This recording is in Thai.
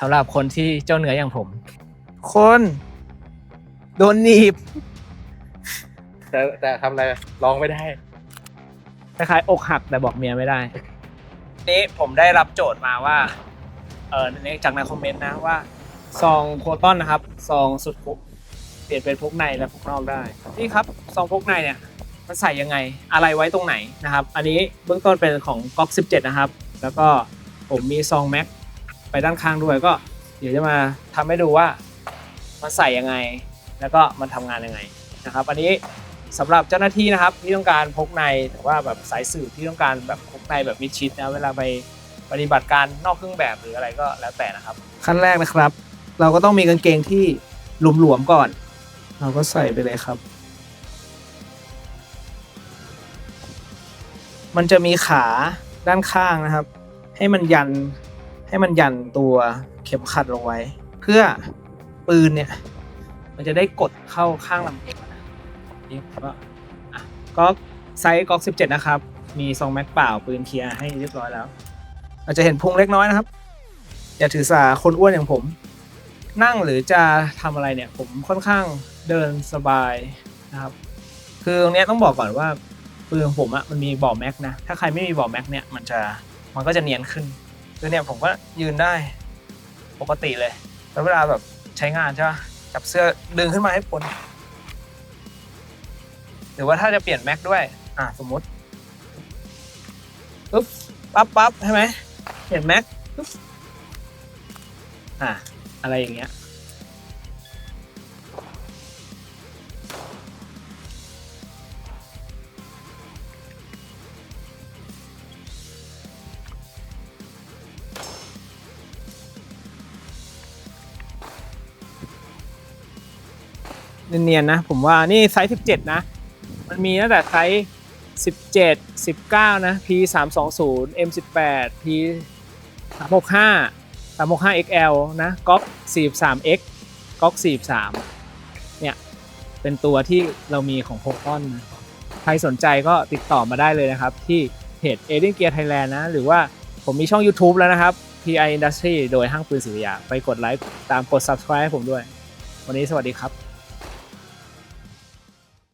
สำหรับคนที่เจ้าเนื้ออย่างผม คน โดนหนีบแต่แต่ทำอะไรร้องไม่ได้คล้ายๆอกหักแต่บอกเมียไม่ได้ นี้ผมได้รับโจทย์มาว่า เออในจากในคอมเมนต์นะว่าซองโคตอนนะครับซองสุดคุกเปลี่ยนเป็นพกในและพกนอกได้นี่ครับซองพกในเนี่ยมันใส่ยังไงอะไรไว้ตรงไหนนะครับ อันนี้เบื้องต้นเป็นของก๊อก17 นะครับ แล้วก็ผมมีซองแม็ก ไปด้านข้างด้วยก็ เดี๋ยวจะมาทำให้ดูว่ามันใส่ยังไง แล้วก็มันทำงานยังไงนะครับ อันนี้สำหรับเจ้าหน้าที่นะครับที่ต้องการพกในหรือว่าแบบสายสื่อที่ต้องการแบบพกในแบบมิดชิดนะเวลาไปปฏิบัติการนอกเครื่องแบบหรืออะไรก็แล้วแต่นะครับ ขั้นแรกนะครับ เราก็ต้องมีกางเกงที่หลวมๆก่อน เราก็ใส่ไปเลยครับ มันจะมีขาด้านข้างนะครับ ให้มันยัน ให้มันยันตัวเข็มขัดลงไว้ เพื่อปืนเนี่ย มันจะได้กดเข้าข้างลำตัวนะนี่ก็อะก็ไซส์ก๊อก17 นะครับ มีซองแม็กเปล่าปืนเคลียร์ให้เรียบร้อยแล้ว อาจจะเห็นพุงเล็กน้อยนะครับ อย่าถือสาคนอ้วนอย่างผม นั่งหรือจะทำอะไรเนี่ย ผมค่อนข้างเดินสบายนะครับ คือตรงนี้ต้องบอกก่อนว่าปืนของผมอะมันมีบ่อแม็กนะ ถ้าใครไม่มีบ่อแม็กเนี่ยมันจะมันก็จะเนียนขึ้น คือเนี่ยผมก็ยืนได้ปกติเลย แล้วเวลาแบบใช้งานใช่ปะจับเสื้อดึงขึ้นมาให้พ้นหรือว่าถ้าจะเปลี่ยนแม็กด้วย อะสมมติปุ๊บปั๊บปั๊บใช่ไหมเปลี่ยนแม็กปุ๊บอะอะไรอย่างเงี้ย เนียนๆนะ ผมว่านี่ไซส์17 นะ มันมีตั้งแต่ไซส์17 19 นะ P 3 2 0 M 18 P 365 365 XL นะก๊อก43 X ก๊อก43 เนี่ย เป็นตัวที่เรามีของโพกอนนะใครสนใจก็ติดต่อมาได้เลยนะครับ ที่เพจ a อ i n Gear Thailand นะ หรือว่าผมมีช่อง YouTube แล้วนะครับ PI Industry โดยห้างปืนศิริยา ไปกดไลค์ตามกด subscribe ให้ผมด้วย วันนี้สวัสดีครับ